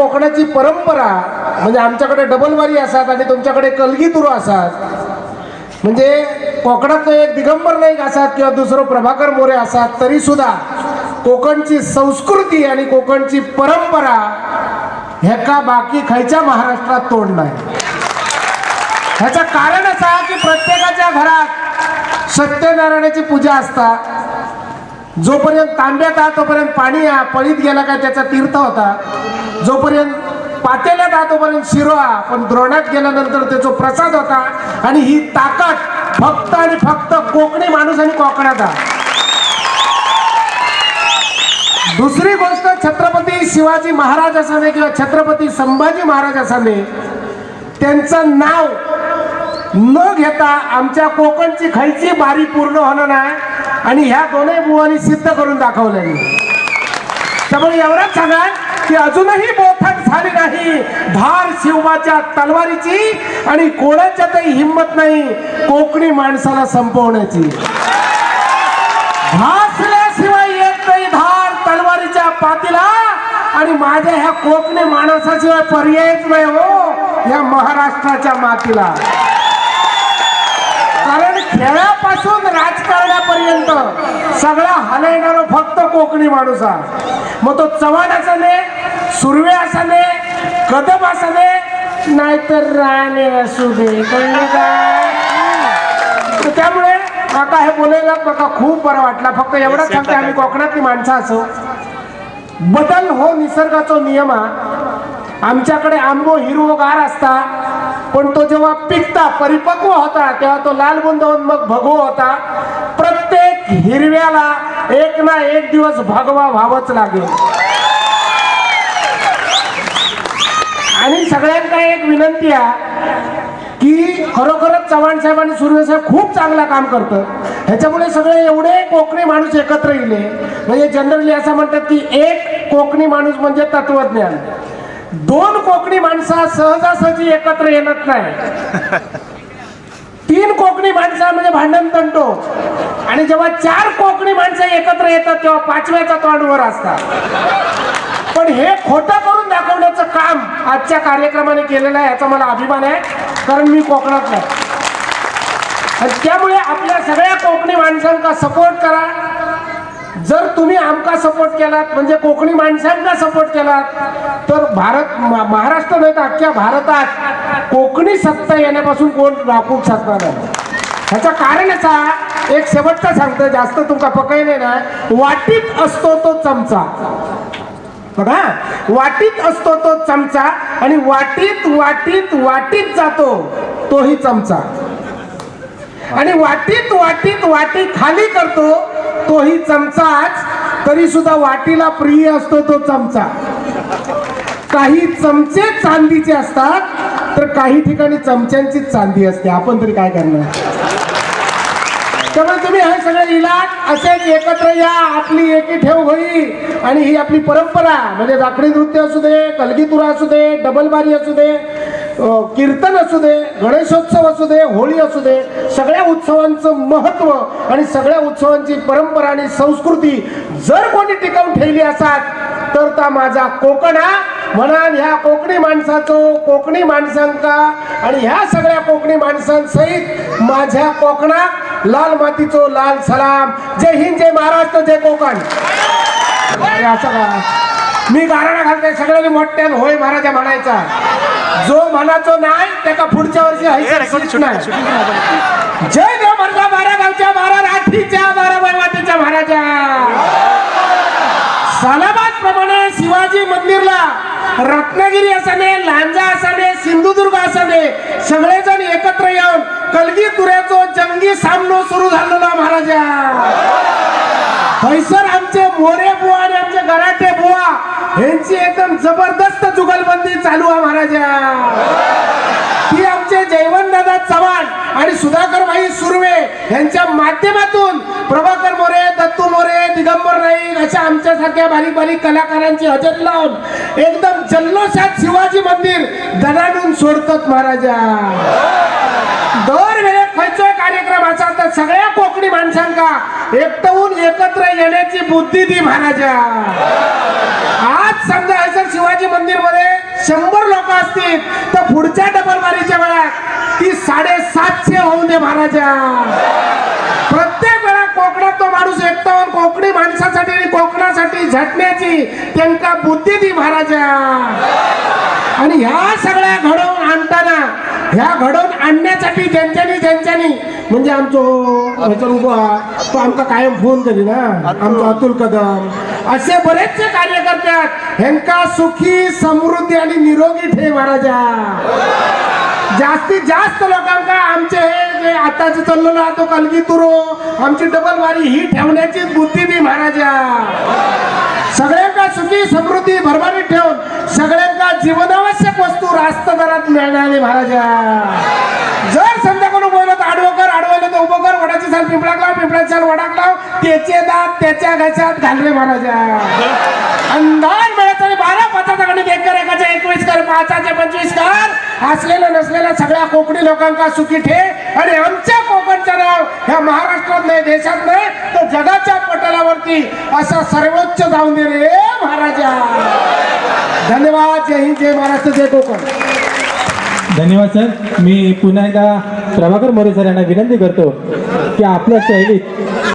कोकणाची परंपरा म्हणजे आमच्याकडे डबलवारी असतात आणि तुमच्याकडे कलगी तुरू असतात. म्हणजे कोकणातलं एक दिगंबर नाईक असतात किंवा दुसरं प्रभाकर मोरे असतात तरी सुद्धा कोकणची संस्कृती आणि कोकणची परंपरा ह्याका बाकी खायच्या महाराष्ट्रात तोड नाही. ह्याचं कारण असं आहे की प्रत्येकाच्या घरात सत्यनारायणाची पूजा असता जोपर्यंत तांब्यात आ तोपर्यंत पाणी आ पळीत गेला काय त्याचा तीर्थ होता. जोपर्यंत पातेल्यात आ तोपर्यंत शिरो पण द्रोणात गेल्यानंतर त्याचा प्रसाद होता आणि ही ताकद फक्त आणि फक्त कोकणी माणूस आणि कोकणात दुसरी गोष्ट छत्रपती शिवाजी महाराज असाने किंवा छत्रपती संभाजी महाराज असाने त्यांचं नाव न घेता आमच्या कोकणची खायची बारी पूर्ण होणार नाही आणि ह्या दोन्ही बुवांनी सिद्ध करून दाखवलेली त्यामुळे एवढंच सांगा की अजूनही बोथट झाली नाही. धार शिवमाच्या तलवारीची आणि कोणाच्यातही हिंमत नाही. कोकणी माणसाला संपवण्याची. भासल्याशिवाय येत नाही धार तलवारीच्या पातीला. आणि माझ्या ह्या कोकणी माणसाशिवाय पर्यायच नाही हो या महाराष्ट्राच्या मातीला. कारण खेळापासून राजकारणापर्यंत सगळा हलवणारा फक्त कोकणी माणूस हा मग तो चव्हाणाचा नाही सुर्वे असाने कदम असाने नाहीतर राणे असू दे. त्यामुळे काका हे बोलायला काका खूप बरं वाटला. फक्त एवढंच सांगते आम्ही कोकणातली माणसं असो. बदल हो निसर्गाचा नियम हा. आमच्याकडे आंबो हिरवगार असता पण तो जेव्हा पिकता परिपक्व होता तेव्हा तो लाल बुंद होऊन मग भगवा होता. प्रत्येक हिरव्याला एक ना एक दिवस भगवा व्हावंच लागेल. सगळ्यांना एक विनंती आहे की खरोखरच चव्हाण साहेब आणि सुर्वे साहेब खूप चांगला काम करतं. ह्याच्यामुळे सगळे एवढे कोकणी माणूस एकत्र येले. म्हणजे जनरली असं म्हणतात की एक कोकणी माणूस म्हणजे तत्वज्ञान. दोन कोकणी माणसा सहजासहजी एकत्र येणार नाही. तीन कोकणी माणसा म्हणजे भांडण तंटो. आणि जेव्हा चार कोकणी माणसं एकत्र येतात तेव्हा पाचव्याचा तोंडवर असतात. पण हे खोटं करून काम आजच्या कार्यक्रमाने केलेलं आहे याचा मला अभिमान आहे कारण मी कोकणात नाही आणि त्यामुळे आपल्या सगळ्या कोकणी माणसांका सपोर्ट करा. जर तुम्ही आमका सपोर्ट केलात म्हणजे कोकणी माणसांना सपोर्ट केलात तर भारत महाराष्ट्र नाही तर अख्ख्या भारतात कोकणी सत्ता येण्यापासून कोण राखू शकणार नाही. ह्याचं कारण असा एक शेवटचा सांगतो जास्त तुमका पकायले ना वाटीत असतो तो चमचा. बघा वाटीत असतो तो चमचा आणि वाटीत वाटीत वाटीत जातो तोही चमचा. आणि वाटीत वाटीत वाटी खाली करतो तोही चमचाच तरी सुद्धा वाटीला प्रिय असतो तो चमचा. काही चमचे चांदीचे असतात तर काही ठिकाणी चमच्यांची चांदी असते. आपण तरी काय करणार? त्यामुळे तुम्ही हे सगळे इलाज असेच एकत्र या आपली एकी ठेव होई आणि ही आपली परंपरा म्हणजे राखडी नृत्य असू दे कलगीतुरा असू दे डबलबारी असू दे कीर्तन असू दे गणेशोत्सव असू दे होळी असू दे सगळ्या उत्सवांचं महत्त्व आणि सगळ्या उत्सवांची परंपरा आणि संस्कृती जर कोणी टिकवून ठेवली असात तर ता माझा कोकणा. हा म्हणाल ह्या कोकणी माणसाचो कोकणी माणसांका आणि ह्या सगळ्या कोकणी माणसांसहित माझ्या कोकणात लाल मातीचो लाल सलाम. जय हिंद जय महाराष्ट्र जय कोकण. मी गाराणा घालते सगळ्यांनी मोठ्यान होय महाराजा म्हणायचा. जो म्हणाचो नाही त्याका पुढच्या वर्षी नाही. जय देव मर्दा बारा गावच्या बारा राठीच्या बारा वरवाटीच्या महाराजा. सालाबाद प्रमाणे शिवाजी मंदिरला रत्नागिरी असाने लांजा असाने सिंधुदुर्ग असाने सगळेजण एकत्र येऊन कलगी तुऱ्याचो जंगी सामनो सुरू झालेला महाराजा. थैसर आमचे मोरे बुवा आणि आमचे गराटे बुवा यांची एकदम जबरदस्त जुगलबंदी चालू आहे महाराजा. ती आमचे जयवंतदादा चव्हाण आणि सुधाकर भाई सुर्वे यांच्या माध्यमातून प्रभाकर मोरे दत्तू मोरे दिगंबर नाईक अशा आमच्यासारख्या बारीक बारीक कलाकारांची हजेरी लावून एकदम जल्लोषात शिवाजी मंदिर दणाडून सोडतात महाराजा. दर वेळेत खंयचोय कार्यक्रम असा तर सगळ्या कोकणी माणसांका एकटवून एकत्र येण्याची बुद्धी दी महाराजा. आज समजा हयसर शिवाजी मंदिरमध्ये शंभर लोक असतील तर पुढच्या डबलमारीच्या वेळात ती साडेसातशे होऊन दे महाराजा. प्रत्येक वेळा कोकणात तो माणूस एकटा होऊन कोकणी माणसासाठी आणि कोकणासाठी झटण्याची त्यांका बुद्धी दी महाराजा. आणि ह्या सगळ्या घडवून आणताना ह्या घडवून आणण्यासाठी ज्यांच्यानी ज्यांच्यानी. म्हणजे आमचो ह्याच्यावर उभा तो आमका कायम फोन करी ना आमचा अतुल कदम. असे बरेचसे कार्यकर्त्यात ह्यांका सुखी समृद्धी आणि निरोगी ठेव महाराजा. जास्तीत जास्त लोकांका आमचे हे जे आताच चाललेलो तो कलगी तुरो आमची डबल वारी ही ठेवण्याची बुद्धी दी महाराजा. सगळ्यांका सुखी समृद्धी भरभरीत ठेवून सगळ्यांका जीवनावश्यक वस्तू रास्त दरात मिळणार महाराजा. जर समजा कोणी बोलत आडवं कर आडवलं तर उभं कर वडाची साल पिंपळाक लाव पिंपळाची साल वडाक लाव त्याचे दात त्याच्या घशात घालले महाराजा. अंदाज मिळत बारा पाचाचा गणित एक कर एकाच्या एकवीस कर पाचाचे पंचवीस कर. असलेल्या नसलेल्या सगळ्या कोकणी लोकांका सुखी ठे. आणि आमच्या कोकणचं नाव ह्या महाराष्ट्रात नाही देशात नाही तर जगाच्या पटलावरती असा सर्वोच्च जाऊन दे रे महाराजा. धन्यवाद जय हिंद जय महाराष्ट्र जय कोकण. धन्यवाद सर. मी पुन्हा एकदा प्रभाकर मोरे सर यांना विनंती करतो की आपल्या शैलीत